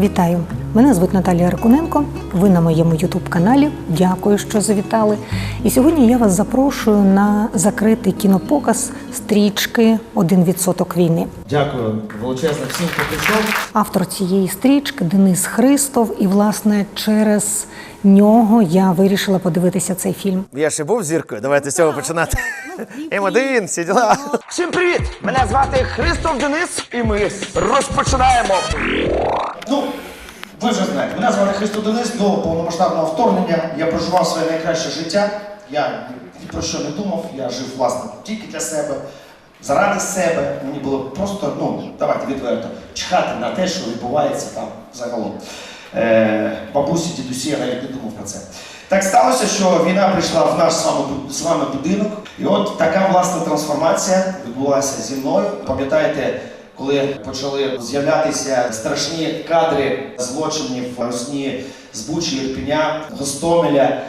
Вітаю! Мене звуть Наталія Ракуненко. Ви на моєму ютуб-каналі. Дякую, що завітали. І сьогодні я вас запрошую на закритий кінопоказ стрічки «Один відсоток війни. Дякую величезно всім, хто прийшов. Автор цієї стрічки Денис Христов. І, власне, через нього я вирішила подивитися цей фільм. Я ще був зіркою. Давайте з цього починати. М1, всі діла. Всім привіт! Мене звати Христоф Денис, і ми розпочинаємо. Ну, ви вже знаєте, мене звати Христо Денис до повномасштабного вторгнення. Я проживав своє найкраще життя. Я ні про що не думав, я жив власне тільки для себе, заради себе. Мені було просто, ну, давайте відверто, чхати на те, що відбувається там загалом. Е, бабусі, дідусі, я навіть не думав про це. Так сталося, що війна прийшла в наш з вами, будинок, і от така власна трансформація відбулася зі мною. Пам'ятаєте, коли почали з'являтися страшні кадри злочинів Росні з Бучі, Ірпеня, Гостомеля.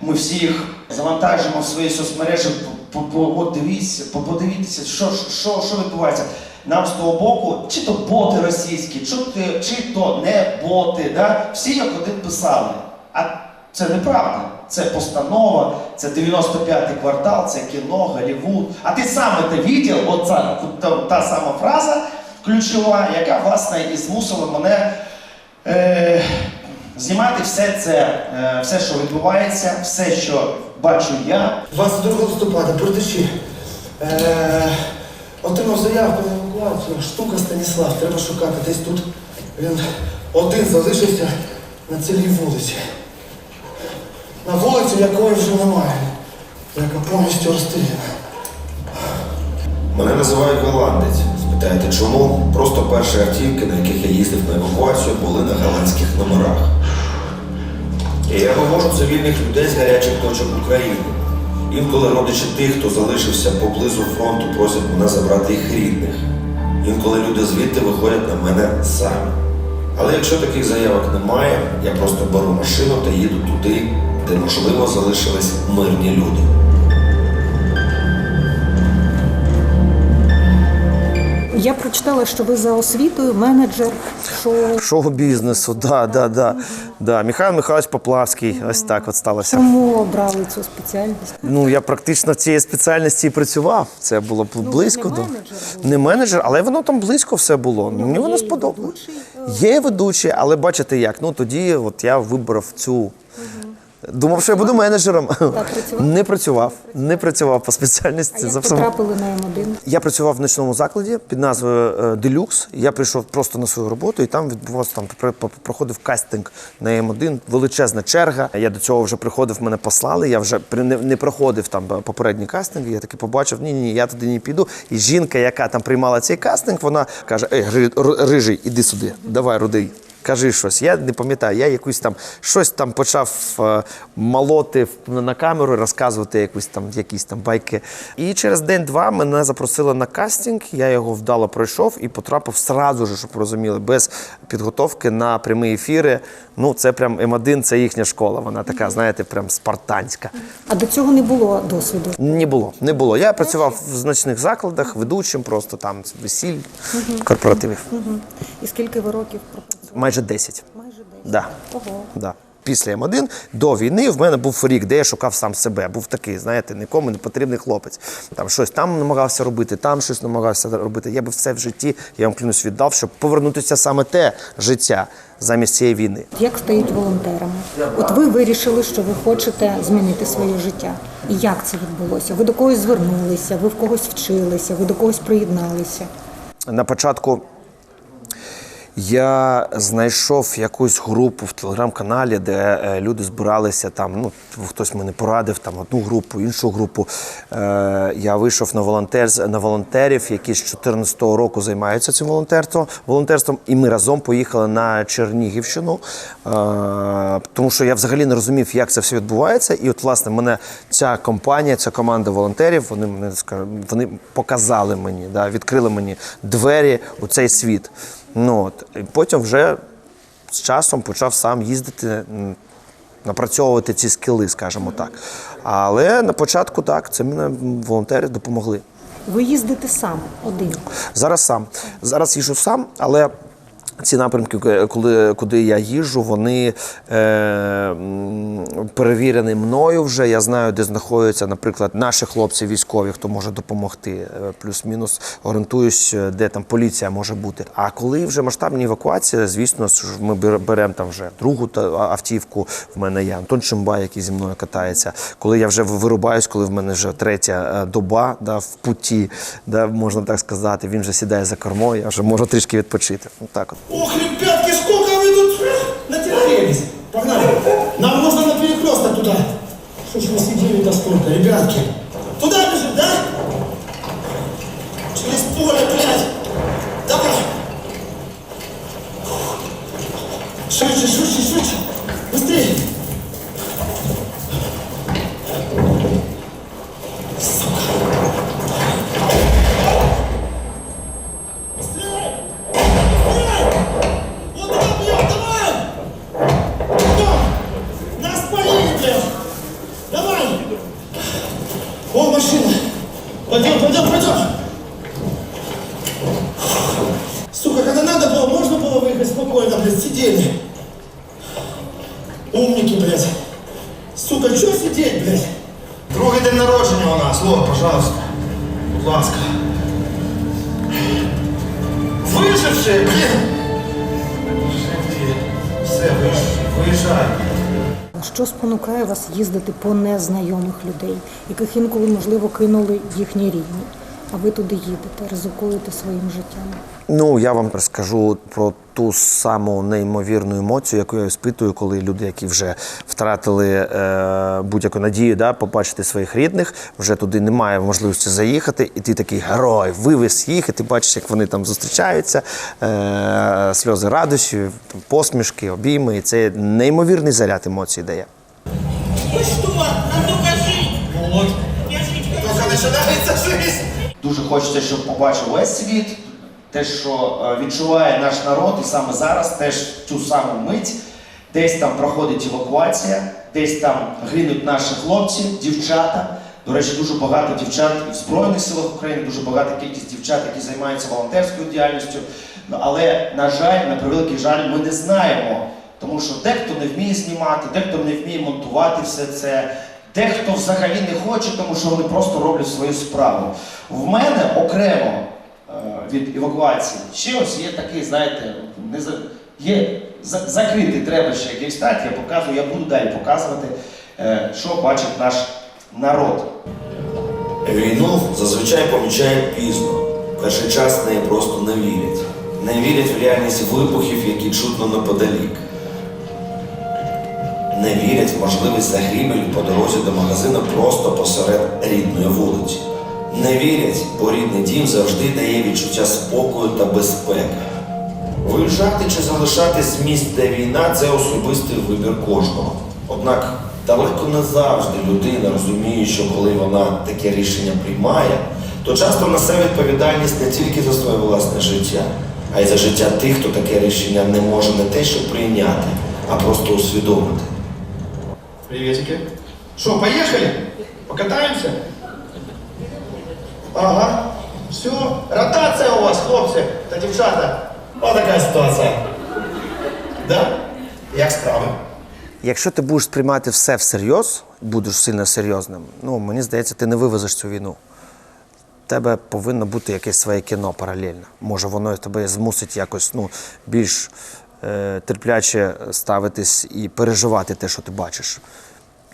Ми всі їх завантажимо в свої соцмережі. По- по- От дивіться, подивіться, що, що, що відбувається. Нам з того боку, чи то боти російські, чи, чи то не боти, да? всі як один писали. А це неправда. Це постанова, це 95-й квартал, це кіно, Голлівуд. А ти саме те відділ, от ця, та, та сама фраза ключова, яка власне і змусила мене е, знімати все це, е, все, що відбувається, все, що бачу я. 22 листопада передачі е, отримав заявку на евакуацію. Штука Станіслав, треба шукати. Десь тут він один залишився на цілій вулиці. На вулиці, якої вже немає, яка повністю розстріляна. Мене називають голландець. Спитаєте, чому? Просто перші автівки, на яких я їздив на евакуацію, були на голландських номерах. І я вивожу цивільних людей з гарячих точок України. Інколи родичі тих, хто залишився поблизу фронту, просять мене забрати їх рідних. Інколи люди звідти виходять на мене самі. Але якщо таких заявок немає, я просто беру машину та їду туди, де можливо залишились мирні люди. Я прочитала, що ви за освітою менеджер шоу. Шоу-бізнесу, да, да, да. да. Михайло Михайлович Поплавський, ось так от сталося. Чому обрали цю спеціальність? Ну, я практично в цій спеціальності і працював. Це було б близько не до менеджер був. не менеджер, але воно там близько все було. Мені воно сподобалось. Є ведучий, але бачите як. Ну тоді от я вибрав цю. Думав, що я буду менеджером. працював? Не працював, не працював по спеціальності. А як потрапили на М1? Я працював в ночному закладі під назвою Делюкс. Я прийшов просто на свою роботу, і там відбувався там про- про- проходив кастинг на М1, величезна черга. Я до цього вже приходив, мене послали. Я вже не, проходив там е, попередні кастинги. Я таки побачив, ні, ні, я туди не піду. І жінка, яка там приймала цей кастинг, вона каже: Ей, Ри- рижий, іди сюди, давай, рудий. Кажи щось, я не пам'ятаю. Я якусь там щось там почав е, молоти на камеру, розказувати якусь там якісь там байки. І через день-два мене запросили на кастинг. Я його вдало пройшов і потрапив сразу ж, щоб розуміли, без підготовки на прямі ефіри. Ну, це прям М1, це їхня школа. Вона така, знаєте, прям спартанська. А до цього не було досвіду. Не було, не було. Я працював в значних закладах, ведучим, просто там весіль, корпоративів. І скільки ви років пропрацювали? Майже 10. Майже 10. Да. Ого. Да. Після М1 до війни в мене був рік, де я шукав сам себе. Був такий, знаєте, нікому не потрібний хлопець. Там щось там намагався робити, там щось намагався робити. Я би все в житті, я вам клянусь, віддав, щоб повернутися саме те життя замість цієї війни. Як стають волонтерами? От ви вирішили, що ви хочете змінити своє життя. І як це відбулося? Ви до когось звернулися, ви в когось вчилися, ви до когось приєдналися. На початку я знайшов якусь групу в телеграм-каналі, де е, люди збиралися там. Ну, хтось мені порадив там одну групу, іншу групу. Е, я вийшов на волонтер, на волонтерів, які з 2014 року займаються цим волонтерством, волонтерством, і ми разом поїхали на Чернігівщину. Е, тому що я взагалі не розумів, як це все відбувається. І от, власне, мене ця компанія, ця команда волонтерів, вони мене вони показали мені, да, відкрили мені двері у цей світ. Ну, от. І потім вже з часом почав сам їздити, напрацьовувати ці скіли, скажімо так. Але на початку так, це мені волонтери допомогли. Ви їздите сам один. Зараз сам. Зараз їжджу сам, але ці напрямки, коли, куди я їжджу, вони е, перевірені мною вже. Я знаю, де знаходяться, наприклад, наші хлопці військові, хто може допомогти. Е, Плюс-мінус орієнтуюсь, е, де там поліція може бути. А коли вже масштабні евакуації, звісно, ми беремо там вже другу автівку. В мене є Антон Чимбай, який зі мною катається. Коли я вже вирубаюсь, коли в мене вже третя е, доба да, в путі, да, можна так сказати, він вже сідає за кермо, я вже можу трішки відпочити. Ну, так от. Ох, ребятки, сколько вы тут натерпелись. Погнали. Нам нужно на перекресток туда. Что ж вы сидели-то столько, ребятки? Туда бежим, да? Через поле, блядь. Давай. Швидше, швидше, швидше. 我就从这。Їздити по незнайомих людей, яких інколи, можливо, кинули їхні рідні, а ви туди їдете, ризикуєте своїм життям? Ну, я вам розкажу про ту саму неймовірну емоцію, яку я спитую, коли люди, які вже втратили е, будь-яку надію, да, побачити своїх рідних, вже туди немає можливості заїхати, і ти такий герой, вивез їх, і ти бачиш, як вони там зустрічаються, е, сльози радості, посмішки, обійми. І це неймовірний заряд емоцій дає. Ну что, нам только жить. Вот. Я жить хочу. Только починається жизнь. Дуже хочеться, щоб побачив весь світ, те, що е, відчуває наш народ, і саме зараз теж цю саму мить. Десь там проходить евакуація, десь там гинуть наші хлопці, дівчата. До речі, дуже багато дівчат і в Збройних силах України, дуже багата кількість дівчат, які займаються волонтерською діяльністю. Ну, Але, на жаль, на превеликий жаль, ми не знаємо, тому що дехто не вміє знімати, дехто не вміє монтувати все це. Дехто взагалі не хоче, тому що вони просто роблять свою справу. В мене окремо е, від евакуації ще ось є такий, знаєте, не за, є за, закритий треба ще якийсь стать, я показую, я буду далі показувати, е, що бачить наш народ. Війну зазвичай помічають пізно. Перший час неї просто не вірять. Не вірять в реальність вибухів, які чутно неподалік. Не вірять в можливість загибелі по дорозі до магазину просто посеред рідної вулиці. Не вірять, бо рідний дім завжди дає відчуття спокою та безпеки. Виїжджати чи залишатись місць, де війна це особистий вибір кожного. Однак далеко не завжди людина розуміє, що коли вона таке рішення приймає, то часто несе відповідальність не тільки за своє власне життя, а й за життя тих, хто таке рішення не може не те, що прийняти, а просто усвідомити. Приветики. Что, поехали? Покатаемся? Ага. Все. Ротация у вас, хлопцы та дівчата. Ось така ситуація. Да? Як справи? Якщо ти будеш сприймати все всерйоз, будеш сильно серйозним, ну мені здається, ти не вивезеш цю війну. В тебе повинно бути якесь своє кіно паралельно. Може, воно тебе змусить якось ну, більш терпляче ставитись і переживати те, що ти бачиш.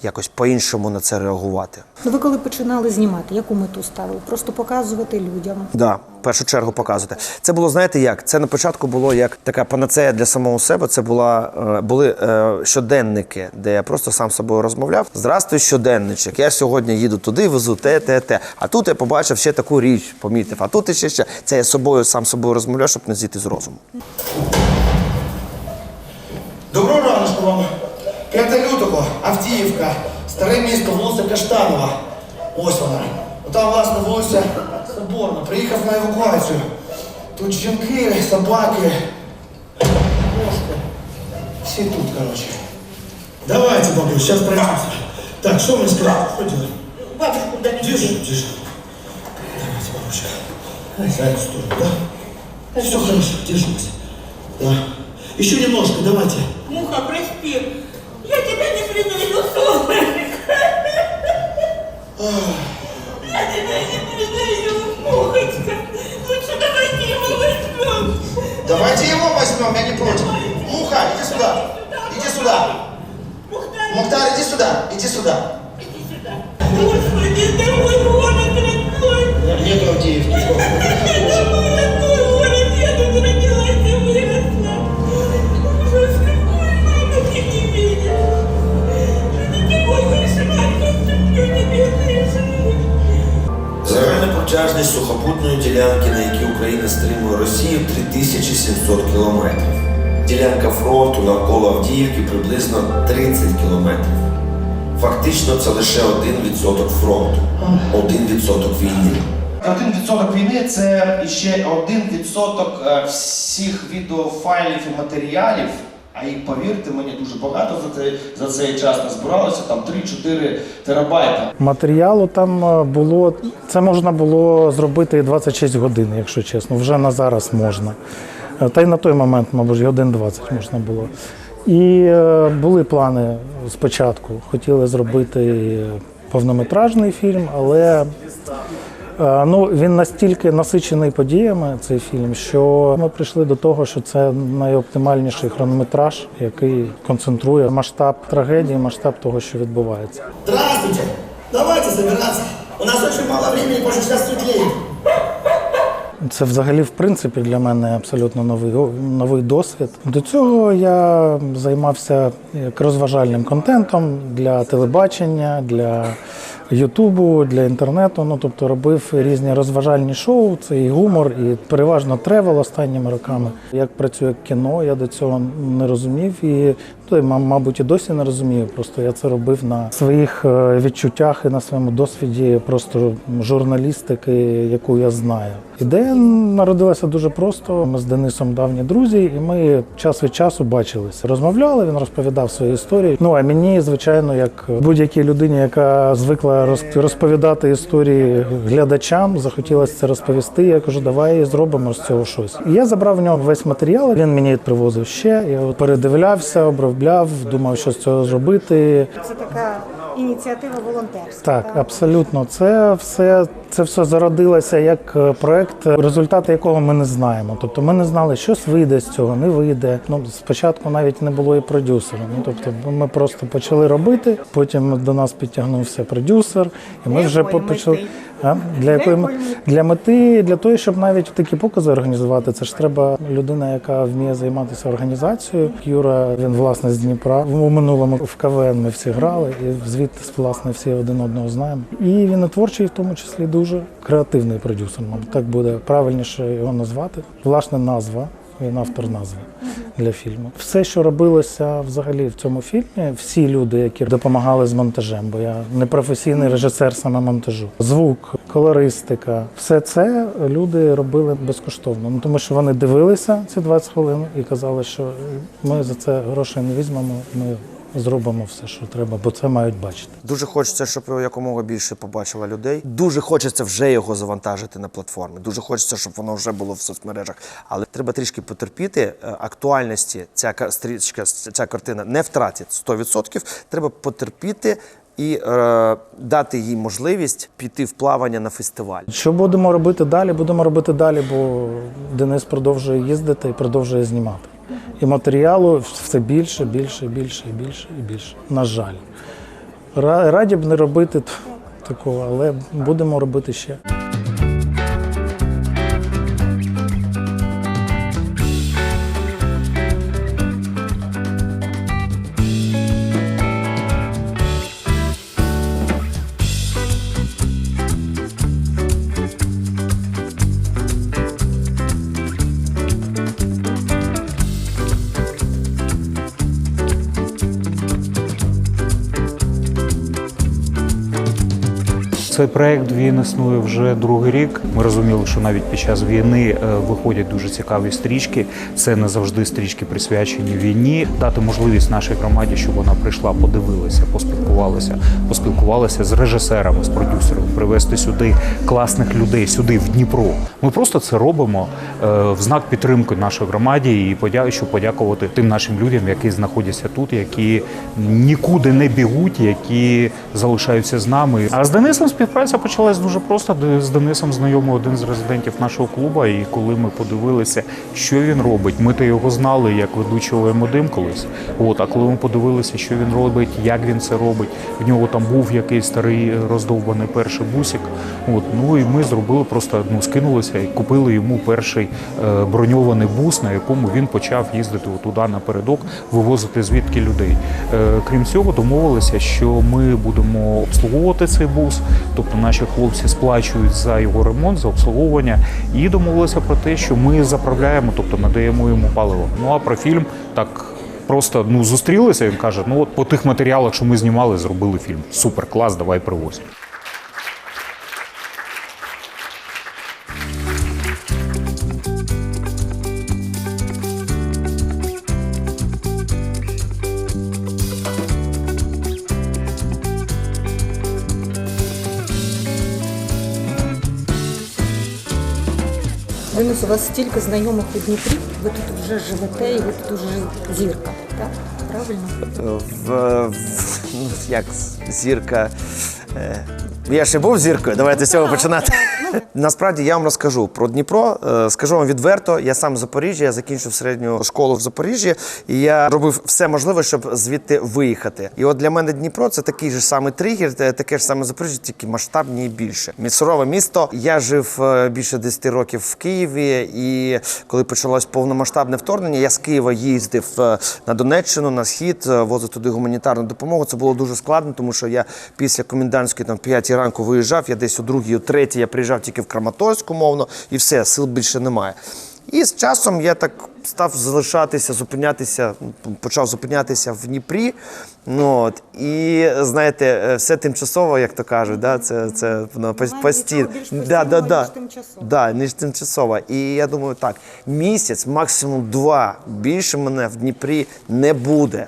Якось по-іншому на це реагувати. Ну, ви коли починали знімати, яку мету ставили? Просто показувати людям. Да, в першу чергу показувати. Це було, знаєте, як? Це на початку було як така панацея для самого себе. Це була, е, були е, щоденники, де я просто сам з собою розмовляв. Здрастуй, щоденничок. Я сьогодні їду туди, везу те, те, те. А тут я побачив ще таку річ, помітив. А тут ще ще. Це я собою сам собою розмовляв, щоб не зійти з розуму. Доброго раночку вам. 5 лютого, Авдіївка, старе місто, вулиця Каштанова. Ось вона. Там, власне, вулиця Соборна. Приїхав на евакуацію. Тут жінки, собаки, кошки. Всі тут, коротше. Давайте, бабусь, сейчас пройдемся. Так, что мы скажем? Что делаем? Бабушку дали. Тише, тише. Давайте, бабушка. Сядь в сторону, да? Все хорошо, держимся. Да. Еще немножко, давайте. Муха, прости. Я тебя не предаю, солнышко. Я тебя не предаю, мухочка. Лучше давайте его возьмем. Давайте его возьмем, я не против. Муха, иди сюда. Иди сюда. Мухтар, иди сюда. Иди сюда. иди сюда. Авдіївки приблизно 30 кілометрів. Фактично це лише 1% фронту, 1% війни. Один відсоток війни це ще один відсоток е, всіх відеофайлів і матеріалів. А їх, повірте мені, дуже багато за цей, за цей час назбиралося, там 3-4 терабайта. Матеріалу там е, було, це можна було зробити 26 годин, якщо чесно. Вже на зараз можна. Е, Та й на той момент, мабуть, і годин 20 можна було. І е, були плани спочатку. Хотіли зробити повнометражний фільм, але е, ну, він настільки насичений подіями, цей фільм, що ми прийшли до того, що це найоптимальніший хронометраж, який концентрує масштаб трагедії, масштаб того, що відбувається. Здравствуйте. Давайте собираться. У нас очень мало времени, потому что сейчас светлеет. Це взагалі, в принципі, для мене абсолютно новий, новий досвід. До цього я займався як розважальним контентом для телебачення, для Ютубу, для інтернету. Ну тобто робив різні розважальні шоу, це і гумор, і переважно тревел останніми роками. Як працює кіно, я до цього не розумів і то, мабуть, і досі не розумію. Просто я це робив на своїх е, відчуттях і на своєму досвіді просто журналістики, яку я знаю. Ідея народилася дуже просто. Ми з Денисом давні друзі, і ми час від часу бачилися. Розмовляли, він розповідав свої історії. Ну а мені, звичайно, як будь-якій людині, яка звикла роз- розповідати історії глядачам, захотілося це розповісти. Я кажу, давай зробимо з цього щось. І я забрав в нього весь матеріал. Він мені привозив ще. Я передивлявся, обробляв, думав, що з цього зробити. Це така ініціатива волонтерська. Так, абсолютно. Це все, це все зародилося як е, проект, результати якого ми не знаємо. Тобто ми не знали, щось вийде з цього, не вийде. Ну спочатку навіть не було і продюсера. Ну тобто, ми просто почали робити. Потім до нас підтягнувся продюсер, і ми вже почали. А? Для якої для мети, для того, щоб навіть такі покази організувати, це ж треба людина, яка вміє займатися організацією. Юра, він власне з Дніпра. У минулому в КВН ми всі грали, і звідти власне всі один одного знаємо. І він і творчий, в тому числі дуже креативний продюсер. Мабуть, так буде правильніше його назвати. Власне, назва. Він автор назви для фільму. Все, що робилося взагалі в цьому фільмі, всі люди, які допомагали з монтажем, бо я не професійний режисер саме монтажу. Звук, колористика, все це люди робили безкоштовно. Ну тому що вони дивилися ці 20 хвилин і казали, що ми за це грошей не візьмемо. Ми зробимо все, що треба, бо це мають бачити. Дуже хочеться, щоб його якомога більше побачило людей. Дуже хочеться вже його завантажити на платформи. Дуже хочеться, щоб воно вже було в соцмережах. Але треба трішки потерпіти. Е, Актуальності ця ка- стрічка, ця картина не втратить 100%. Треба потерпіти і е, дати їй можливість піти в плавання на фестиваль. Що будемо робити далі? Будемо робити далі, бо Денис продовжує їздити і продовжує знімати. І матеріалу все більше, більше, більше, більше і більше. На жаль. Раді б не робити такого, але будемо робити ще. Цей проект він існує вже другий рік. Ми розуміли, що навіть під час війни е, виходять дуже цікаві стрічки. Це не завжди стрічки присвячені війні. Дати можливість нашій громаді, щоб вона прийшла, подивилася, поспілкувалася, поспілкувалася з режисерами, з продюсерами, привезти сюди класних людей, сюди в Дніпро. Ми просто це робимо е, в знак підтримки нашій громаді і подя- щоб подякувати тим нашим людям, які знаходяться тут, які нікуди не бігуть, які залишаються з нами. А з Денисом співпраця почалась дуже просто. З Денисом знайомий один з резидентів нашого клубу. І коли ми подивилися, що він робить, ми то його знали як ведучого М1 колись. От, а коли ми подивилися, що він робить, як він це робить, в нього там був якийсь старий роздовбаний перший бусик. От, ну і ми зробили просто ну, скинулися і купили йому перший е, броньований бус, на якому він почав їздити туди напередок, вивозити звідки людей. Е, крім цього, домовилися, що ми будемо обслуговувати цей бус, тобто наші хлопці сплачують за його ремонт, за обслуговування, і домовилися про те, що ми заправляємо, тобто надаємо йому паливо. Ну а про фільм так. Просто ну зустрілися. Він каже: ну от по тих матеріалах, що ми знімали, зробили фільм. Супер, клас, давай привозь. Денис, у вас стільки знайомих у Дніпрі, ви тут вже живете і ви тут вже зірка, так? Правильно? В, в ну, як зірка. Е, я ще був зіркою, давайте з цього починати. Насправді я вам розкажу про Дніпро. Е, Скажу вам відверто, я сам з Запоріжжя, я закінчив середню школу в Запоріжжі, і я робив все можливе, щоб звідти виїхати. І от для мене Дніпро це такий же самий тригер, таке ж саме Запоріжжя, тільки масштабні і більше. Міцурове місто. Я жив е, більше 10 років в Києві, і коли почалось повномасштабне вторгнення, я з Києва їздив е, на Донеччину, на схід, возив туди гуманітарну допомогу. Це було дуже складно, тому що я після комендантської там в 5 ранку виїжджав. Я десь о 2 о 3 я приїжджав тільки в Краматорськ, умовно, і все, сил більше немає. І з часом я так став залишатися, зупинятися, почав зупинятися в Дніпрі. Ну, от, і знаєте, е, все тимчасово, як то кажуть, да, це, це воно постійно. Да, да, да. Да, ніж тимчасово. І я думаю, так, місяць, максимум два. Більше мене в Дніпрі не буде.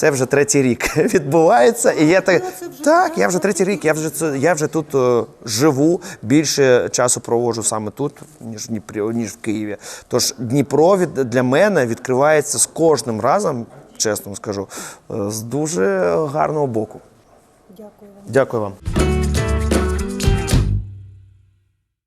Це вже третій рік відбувається. І я так, так, я вже третій рік, я вже це- я вже тут е, живу. Більше часу проводжу саме тут, ніж в Дніпрі, ніж в Києві. Тож Дніпро від, для мене відкривається з кожним разом, чесно скажу, е, з дуже гарного боку. Дякую вам. Дякую вам.